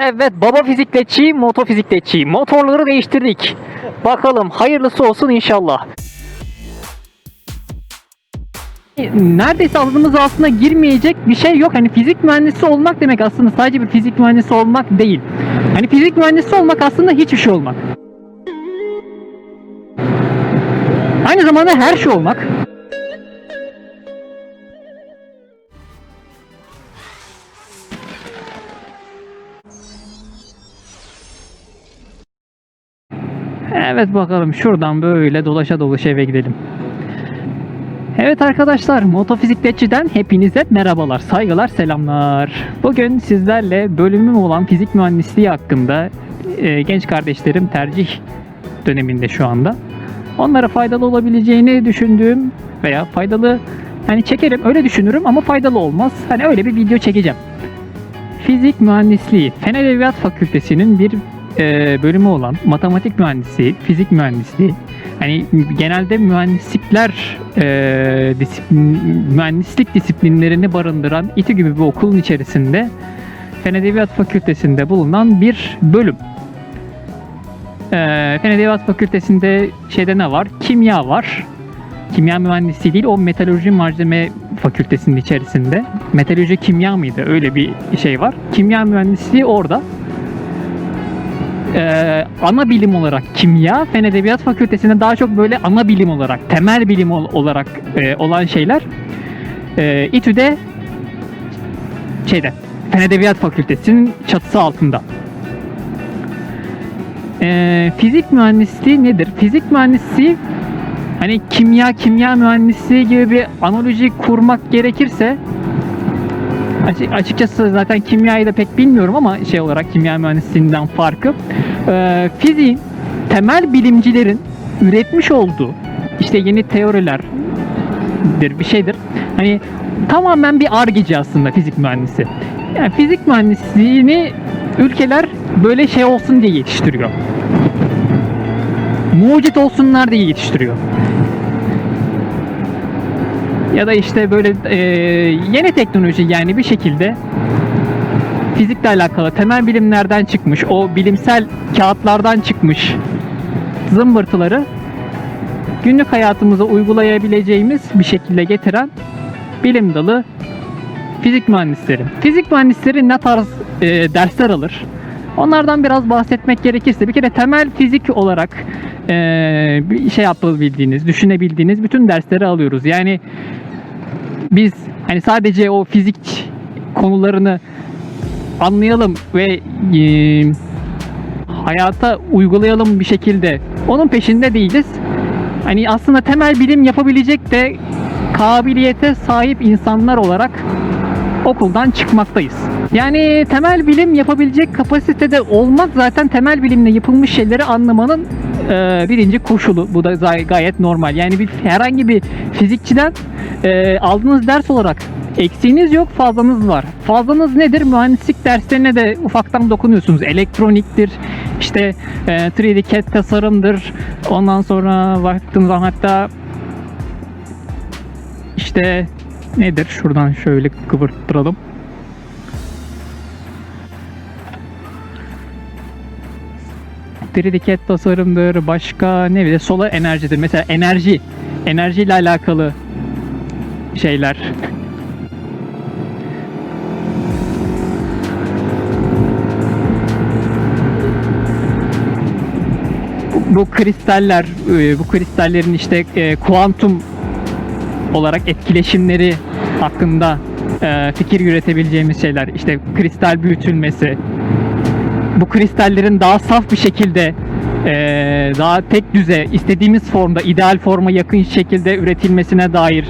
Evet baba fizikletçi, moto fizikletçi. Motorları değiştirdik. Bakalım hayırlısı olsun inşallah. Neredeyse aklımız aslında girmeyecek bir şey yok. Hani fizik mühendisi olmak demek aslında sadece bir fizik mühendisi olmak değil. Hani fizik mühendisi olmak aslında hiçbir şey olmak. Aynı zamanda her şey olmak. Evet bakalım şuradan böyle dolaşa dolaşa eve gidelim. Evet arkadaşlar Motofizikletçi'den hepinize merhabalar, saygılar, selamlar. Bugün sizlerle bölümüm olan fizik mühendisliği hakkında e, genç kardeşlerim tercih döneminde şu anda. Onlara faydalı olabileceğini düşündüğüm veya faydalı hani çekerim öyle düşünürüm ama faydalı olmaz. Hani öyle bir video çekeceğim. Fizik mühendisliği Fen Edebiyat Fakültesi'nin bir e, bölümü olan matematik mühendisliği, fizik mühendisliği. Hani genelde mühendislikler e, disiplin, mühendislik disiplinlerini barındıran İTÜ gibi bir okulun içerisinde Fen Edebiyat Fakültesi'nde bulunan bir bölüm. E, Fen Edebiyat Fakültesi'nde şeyde ne var? Kimya var. Kimya mühendisliği değil, o metalurji malzeme fakültesinin içerisinde. Metalurji kimya mıydı? Öyle bir şey var. Kimya mühendisliği orada. Ee, ana bilim olarak kimya, Fen Edebiyat Fakültesi'nde daha çok böyle ana bilim olarak, temel bilim ol- olarak e, olan şeyler. E, İTÜ'de şeyde, Fen Edebiyat Fakültesi'nin çatısı altında. E, fizik mühendisliği nedir? Fizik mühendisliği hani kimya, kimya mühendisliği gibi bir analoji kurmak gerekirse Açı- açıkçası zaten kimyayı da pek bilmiyorum ama şey olarak kimya mühendisliğinden farkı e, fiziğin temel bilimcilerin üretmiş olduğu işte yeni teorilerdir bir şeydir. Hani tamamen bir argeci aslında fizik mühendisi. Yani fizik mühendisliğini ülkeler böyle şey olsun diye yetiştiriyor. Mucit olsunlar diye yetiştiriyor ya da işte böyle e, yeni teknoloji yani bir şekilde fizikle alakalı temel bilimlerden çıkmış, o bilimsel kağıtlardan çıkmış zımbırtıları günlük hayatımıza uygulayabileceğimiz bir şekilde getiren bilim dalı fizik mühendisleri. Fizik mühendisleri ne tarz e, dersler alır? Onlardan biraz bahsetmek gerekirse bir kere temel fizik olarak e, şey yapabildiğiniz, düşünebildiğiniz bütün dersleri alıyoruz. Yani biz hani sadece o fizik konularını anlayalım ve e, hayata uygulayalım bir şekilde onun peşinde değiliz. Hani aslında temel bilim yapabilecek de kabiliyete sahip insanlar olarak okuldan çıkmaktayız. Yani temel bilim yapabilecek kapasitede olmak zaten temel bilimle yapılmış şeyleri anlamanın e, birinci koşulu. Bu da gay- gayet normal. Yani bir herhangi bir fizikçiden e, aldığınız ders olarak eksiğiniz yok, fazlanız var. Fazlanız nedir? Mühendislik derslerine de ufaktan dokunuyorsunuz. Elektroniktir, işte e, 3D CAD tasarımdır. Ondan sonra baktığım zaman hatta işte nedir? Şuradan şöyle kıvırttıralım. Tridiket tasarımdır, başka ne bileyim solar enerjidir. Mesela enerji, enerjiyle alakalı şeyler. Bu- Bu kristaller, e, bu kristallerin işte e, kuantum olarak etkileşimleri hakkında e, fikir üretebileceğimiz şeyler. İşte kristal büyütülmesi, bu kristallerin daha saf bir şekilde e, daha tek düze istediğimiz formda ideal forma yakın şekilde üretilmesine dair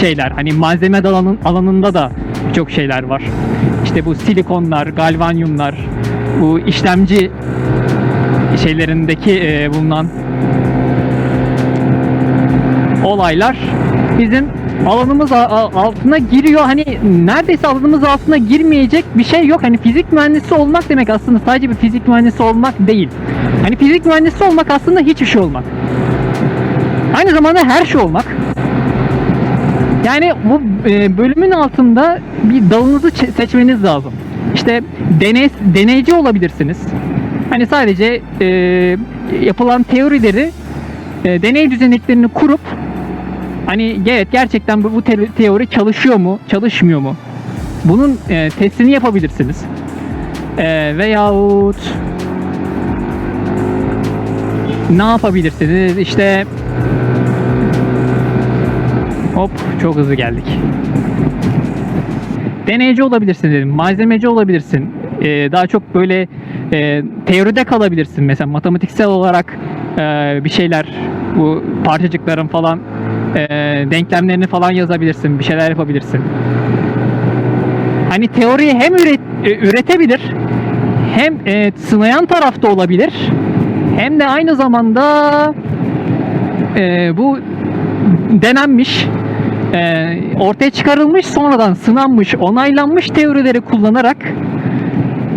şeyler. Hani malzeme alanın, alanında da çok şeyler var. İşte bu silikonlar, galvanyumlar, bu işlemci şeylerindeki e, bulunan olaylar bizim alanımız altına giriyor. Hani neredeyse alanımız altına girmeyecek bir şey yok. Hani fizik mühendisi olmak demek aslında sadece bir fizik mühendisi olmak değil. Hani fizik mühendisi olmak aslında hiçbir şey olmak. Aynı zamanda her şey olmak. Yani bu e, bölümün altında bir dalınızı seçmeniz lazım. işte deney, deneyci olabilirsiniz. Hani sadece e, yapılan teorileri e, deney düzeneklerini kurup hani evet gerçekten bu, bu te- teori çalışıyor mu, çalışmıyor mu? Bunun e, testini yapabilirsiniz. E, veyahut ne yapabilirsiniz? İşte hop çok hızlı geldik. Deneyci olabilirsin dedim. Malzemeci olabilirsin. E, daha çok böyle e, teoride kalabilirsin. Mesela matematiksel olarak e, bir şeyler bu parçacıkların falan e, denklemlerini falan yazabilirsin. Bir şeyler yapabilirsin. Hani teoriyi hem üret, e, üretebilir hem e, sınayan tarafta olabilir hem de aynı zamanda e, bu denenmiş e, ortaya çıkarılmış sonradan sınanmış onaylanmış teorileri kullanarak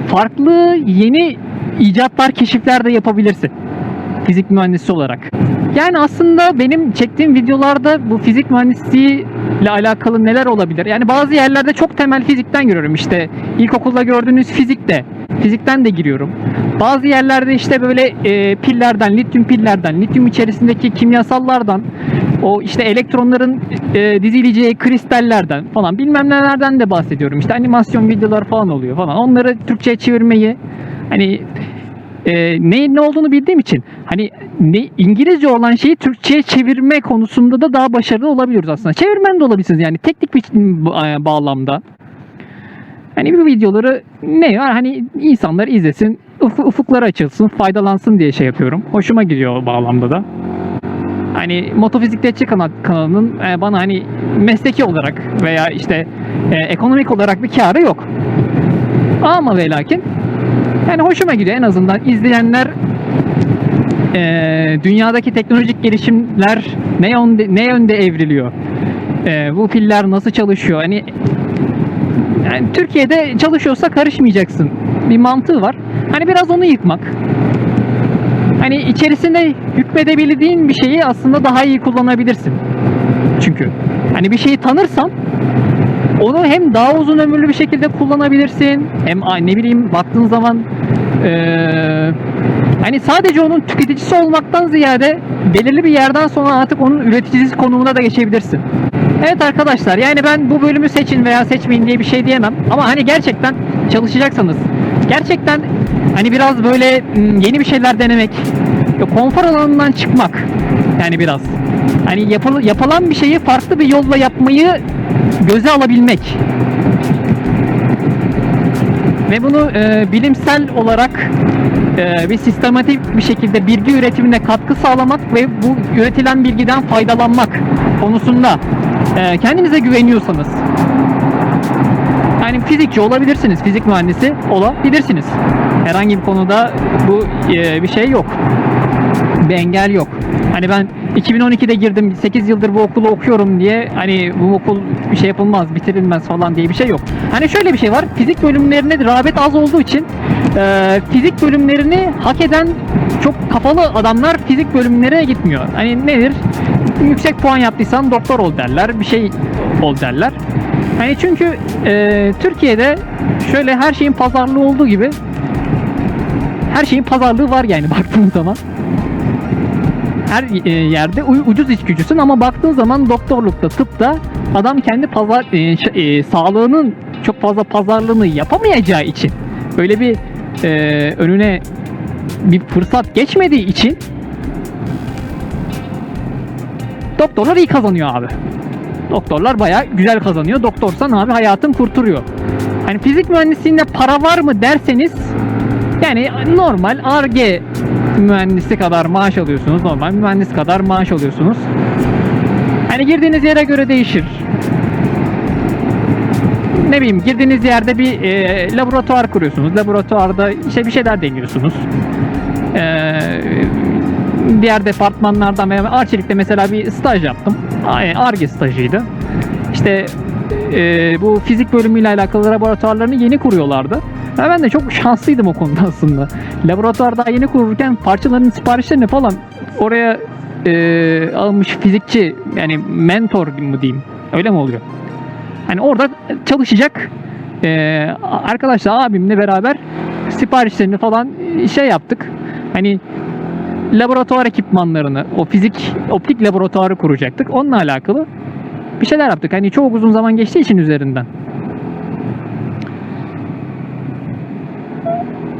farklı yeni icatlar keşifler de yapabilirsin fizik mühendisi olarak. Yani aslında benim çektiğim videolarda bu fizik mühendisliği ile alakalı neler olabilir? Yani bazı yerlerde çok temel fizikten görüyorum. İşte ilkokulda gördüğünüz fizikte, fizikten de giriyorum. Bazı yerlerde işte böyle e, pillerden, lityum pillerden, lityum içerisindeki kimyasallardan, o işte elektronların e, dizileceği kristallerden falan bilmem nelerden de bahsediyorum. İşte animasyon videolar falan oluyor falan. Onları Türkçe'ye çevirmeyi hani e, neyin ne olduğunu bildiğim için hani ne İngilizce olan şeyi Türkçe'ye çevirme konusunda da daha başarılı olabiliyoruz aslında. Çevirmen de olabilirsiniz yani teknik bir e, bağlamda. Hani bu videoları ne var hani insanlar izlesin, uf- ufukları açılsın, faydalansın diye şey yapıyorum. Hoşuma gidiyor bağlamda da. Hani Motofizikletçi kanal, kanalının e, bana hani mesleki olarak veya işte e, ekonomik olarak bir karı yok. Ama ve lakin yani hoşuma gidiyor en azından izleyenler e, dünyadaki teknolojik gelişimler ne yönde, ne yönde evriliyor? E, bu piller nasıl çalışıyor? Hani yani Türkiye'de çalışıyorsa karışmayacaksın. Bir mantığı var. Hani biraz onu yıkmak. Hani içerisinde hükmedebildiğin bir şeyi aslında daha iyi kullanabilirsin. Çünkü hani bir şeyi tanırsan onu hem daha uzun ömürlü bir şekilde kullanabilirsin hem ne bileyim baktığın zaman eee, hani sadece onun tüketicisi olmaktan ziyade belirli bir yerden sonra artık onun üreticisi konumuna da geçebilirsin. Evet arkadaşlar yani ben bu bölümü seçin veya seçmeyin diye bir şey diyemem. Ama hani gerçekten çalışacaksanız gerçekten hani biraz böyle mm, yeni bir şeyler denemek konfor alanından çıkmak yani biraz. Hani yapıl- yapılan bir şeyi farklı bir yolla yapmayı göze alabilmek ve bunu e, bilimsel olarak e, bir sistematik bir şekilde bilgi üretimine katkı sağlamak ve bu üretilen bilgiden faydalanmak konusunda e, kendinize güveniyorsanız yani fizikçi olabilirsiniz, fizik mühendisi olabilirsiniz. Herhangi bir konuda bu e, bir şey yok. Bir engel yok. Hani ben 2012'de girdim 8 yıldır bu okulu okuyorum diye hani bu okul bir şey yapılmaz bitirilmez falan diye bir şey yok. Hani şöyle bir şey var fizik bölümlerine rağbet az olduğu için e, fizik bölümlerini hak eden çok kafalı adamlar fizik bölümlere gitmiyor. Hani nedir? Yüksek puan yaptıysan doktor ol derler bir şey ol derler. Hani çünkü e, Türkiye'de şöyle her şeyin pazarlığı olduğu gibi her şeyin pazarlığı var yani baktığın zaman her e, yerde ucuz iş gücüsün ama baktığın zaman doktorlukta, tıpta adam kendi pazar e, e, sağlığının çok fazla pazarlığını yapamayacağı için böyle bir e, önüne bir fırsat geçmediği için doktorlar iyi kazanıyor abi. Doktorlar bayağı güzel kazanıyor. Doktorsan abi hayatın kurtarıyor. Hani fizik mühendisliğinde para var mı derseniz yani normal ARGE mühendisi kadar maaş alıyorsunuz. Normal mühendis kadar maaş alıyorsunuz. Hani girdiğiniz yere göre değişir. Ne bileyim girdiğiniz yerde bir e, laboratuvar kuruyorsunuz. Laboratuvarda işte bir şeyler deniyorsunuz. E, diğer departmanlardan veya Arçelik'te mesela bir staj yaptım. ARGE stajıydı. İşte e, bu fizik bölümüyle alakalı laboratuvarlarını yeni kuruyorlardı. Ya ben de çok şanslıydım o konuda aslında. Laboratuvar daha yeni kururken parçaların siparişlerini falan oraya e, almış fizikçi yani mentor mu diyeyim öyle mi oluyor? Hani orada çalışacak Ee, arkadaşlar abimle beraber siparişlerini falan şey yaptık. Hani laboratuvar ekipmanlarını, o fizik optik laboratuvarı kuracaktık. Onunla alakalı bir şeyler yaptık. Hani çok uzun zaman geçtiği için üzerinden.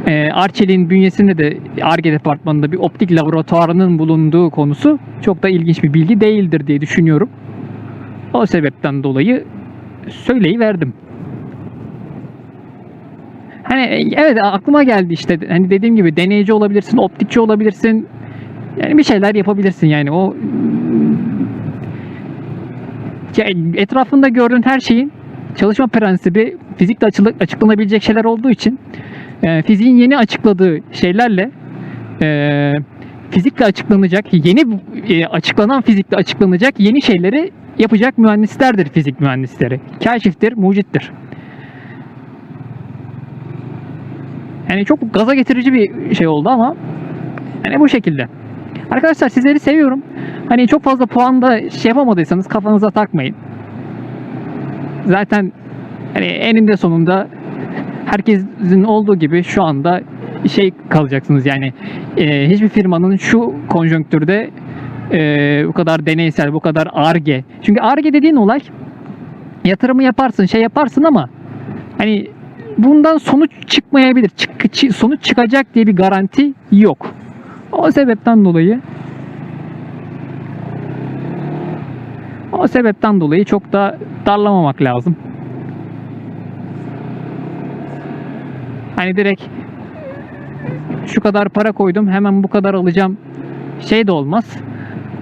Ee, Arçelik'in bünyesinde de ARGE departmanında bir optik laboratuvarının bulunduğu konusu çok da ilginç bir bilgi değildir diye düşünüyorum. O sebepten dolayı söyleyiverdim. Hani evet aklıma geldi işte hani dediğim gibi deneyci olabilirsin, optikçi olabilirsin. Yani bir şeyler yapabilirsin yani o etrafında gördüğün her şeyin çalışma prensibi fizikle açılı- açıklanabilecek şeyler olduğu için e, fiziğin yeni açıkladığı şeylerle e, fizikle açıklanacak yeni e, açıklanan fizikle açıklanacak yeni şeyleri yapacak mühendislerdir fizik mühendisleri. Kaşiftir, mucittir. Yani çok gaza getirici bir şey oldu ama yani bu şekilde. Arkadaşlar sizleri seviyorum. Hani çok fazla puan da şey yapamadıysanız kafanıza takmayın. Zaten hani eninde sonunda herkesin olduğu gibi şu anda şey kalacaksınız yani e, hiçbir firmanın şu konjonktürde e, bu kadar deneysel, bu kadar arge. Çünkü arge dediğin olay yatırımı yaparsın, şey yaparsın ama hani bundan sonuç çıkmayabilir. Çık, çı- sonuç çıkacak diye bir garanti yok. O sebepten dolayı o sebepten dolayı çok da darlamamak lazım. Hani direkt şu kadar para koydum hemen bu kadar alacağım şey de olmaz.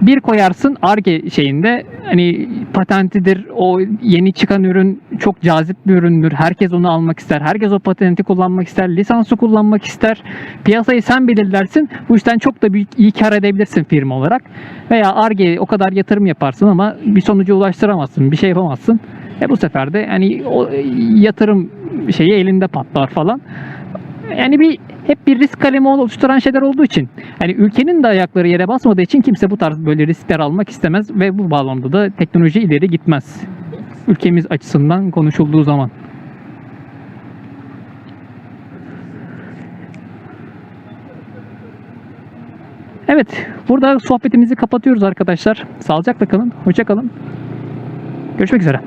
Bir koyarsın ARGE şeyinde hani patentidir o yeni çıkan ürün çok cazip bir üründür. Herkes onu almak ister. Herkes o patenti kullanmak ister. Lisansı kullanmak ister. Piyasayı sen belirlersin. Bu yüzden çok da büyük iyi kar edebilirsin firma olarak. Veya ARGE'ye o kadar yatırım yaparsın ama bir sonuca ulaştıramazsın. Bir şey yapamazsın. E bu sefer de hani o yatırım şeyi elinde patlar falan. Yani bir hep bir risk kalemi oluşturan şeyler olduğu için hani ülkenin de ayakları yere basmadığı için kimse bu tarz böyle riskler almak istemez ve bu bağlamda da teknoloji ileri gitmez. Ülkemiz açısından konuşulduğu zaman. Evet, burada sohbetimizi kapatıyoruz arkadaşlar. Sağlıcakla kalın, hoşça kalın. Görüşmek üzere.